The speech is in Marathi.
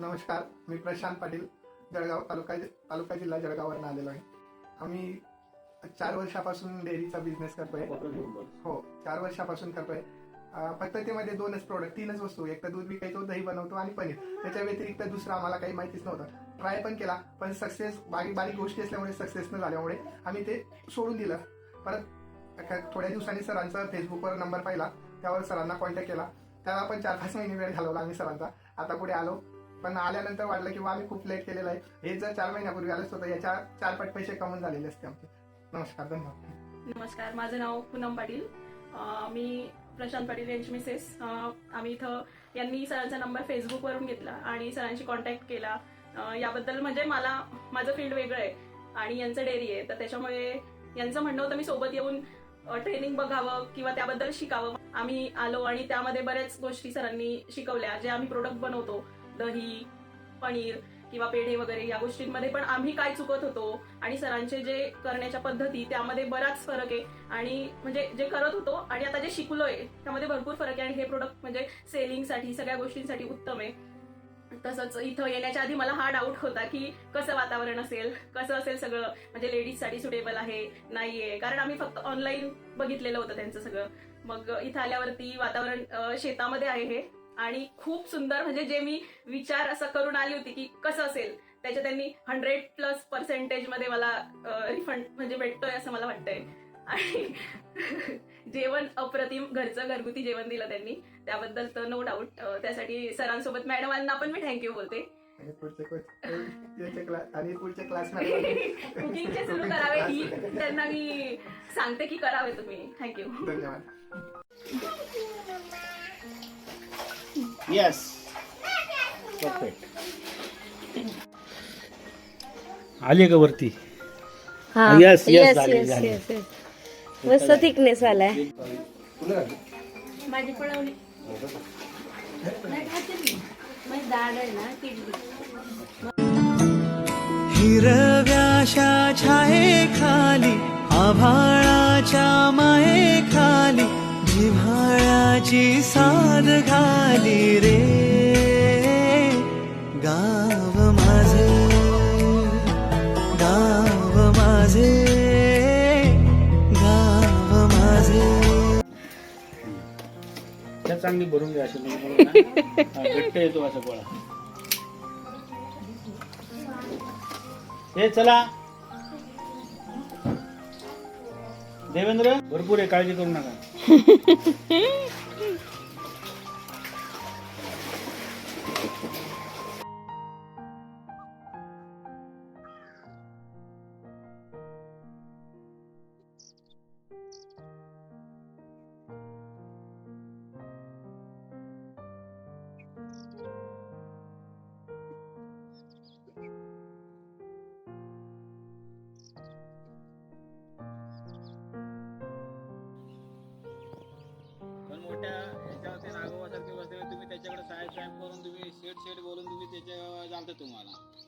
नमस्कार मी प्रशांत पाटील जळगाव तालुका तालुका जिल्हा जळगाववरून आलेलो आहे. आम्ही चार वर्षापासून डेअरीचा बिझनेस करतोय. हो चार वर्षापासून करतोय. अं, फक्त त्यामध्ये दोनच प्रोडक्ट तीनच वस्तू एक तर दूध विकायचो दही बनवतो आणि पनीर. त्याच्या व्यतिरिक्त दुसरं आम्हाला काही माहितीच नव्हतं. ट्राय पण केला पण सक्सेस बारीक बारीक गोष्टी असल्यामुळे सक्सेस न झाल्यामुळे आम्ही ते सोडून दिलं. परत थोड्या दिवसांनी सरांचा फेसबुकवर नंबर पाहिला. त्यावर सरांना कॉन्टॅक्ट केला. त्याला पण चार पाच महिने वेळ घालवला आम्ही सरांचा. आता पुढे आलो. पण आल्यानंतर वाटलं की आम्ही खूप लेट केलेलं आहे. हे जर चार महिन्यापूर्वी आलं असतं याच्या चार पट पैसे कमवून झालेले असते आमचे. नमस्कार धन्यवाद. नमस्कार माझं नाव पूनम पाटील. मी प्रशांत पाटील यांची मिसेस. आम्ही इथं यांनी सरांचा नंबर फेसबुकवरून घेतला आणि सरांशी कॉन्टॅक्ट केला. याबद्दल म्हणजे मला माझं फील्ड वेगळं आहे आणि यांचं डेअरी आहे. तर त्याच्यामुळे यांचं म्हणणं होतं मी सोबत येऊन ट्रेनिंग बघावं किंवा त्याबद्दल शिकावं. आम्ही आलो आणि त्यामध्ये बऱ्याच गोष्टी सरांनी शिकवल्या जे आम्ही प्रोडक्ट बनवतो. दही पनीर किंवा पेढे वगैरे या गोष्टींमध्ये पण आम्ही काय चुकत होतो आणि सरांचे जे करण्याच्या पद्धती त्यामध्ये बराच फरक आहे. आणि म्हणजे जे करत होतो आणि आता जे शिकलोय त्यामध्ये भरपूर फरक आहे आणि हे प्रोडक्ट म्हणजे सेलिंगसाठी सगळ्या गोष्टींसाठी उत्तम आहे. तसंच इथं येण्याच्या आधी मला हा डाऊट होता की कसं वातावरण असेल कसं असेल सगळं? म्हणजे लेडीजसाठी सुटेबल आहे नाहीये. कारण आम्ही फक्त ऑनलाईन बघितलेलं होतं त्यांचं सगळं. मग इथं आल्यावरती वातावरण शेतामध्ये आहे हे. आणि खूप सुंदर म्हणजे जे मी विचार असं करून आली होती की कसं असेल त्याच्या त्यांनी हंड्रेड प्लस पर्सेंटेजमध्ये मला रिफंड म्हणजे भेटतोय असं मला वाटतंय. आणि जेवण अप्रतिम घरचं घरगुती जेवण दिलं त्यांनी. त्याबद्दल तर नो डाऊट त्यासाठी सरांसोबत मॅडमांना पण मी थँक्यू बोलते. आणि पुढचे कोच याचे क्लास आणि पुढचे क्लास कुकिंगचे सुरू करावे ही त्यांना मी सांगते की करावे तुम्ही. थँक्यू धन्यवाद. Yes. Perfect. आली का वरती हा Yes, yes, yes, झाली, yes, झाली. yes, yes. मस्त थिकनेस आलाय माझी पळवली नाही खाते मी. माझी दाढ आहे ना किडली हिरव्याशा छाये खाली आभाळाच्या माये खाली जिव्हाळ्याची साध घाली रे. गाव माझे गाव माझे गाव माझे. त्या चांगली भरून घ्या अशी म्हणजे घट्ट येतो असा गोळा. हे चला. देवेंद्र भरपूर आहे काळजी करू नका ह्याच्यावरती तुम्ही करून तुम्ही शेट शेट बोलून तुम्ही त्याच्या चालतं तुम्हाला.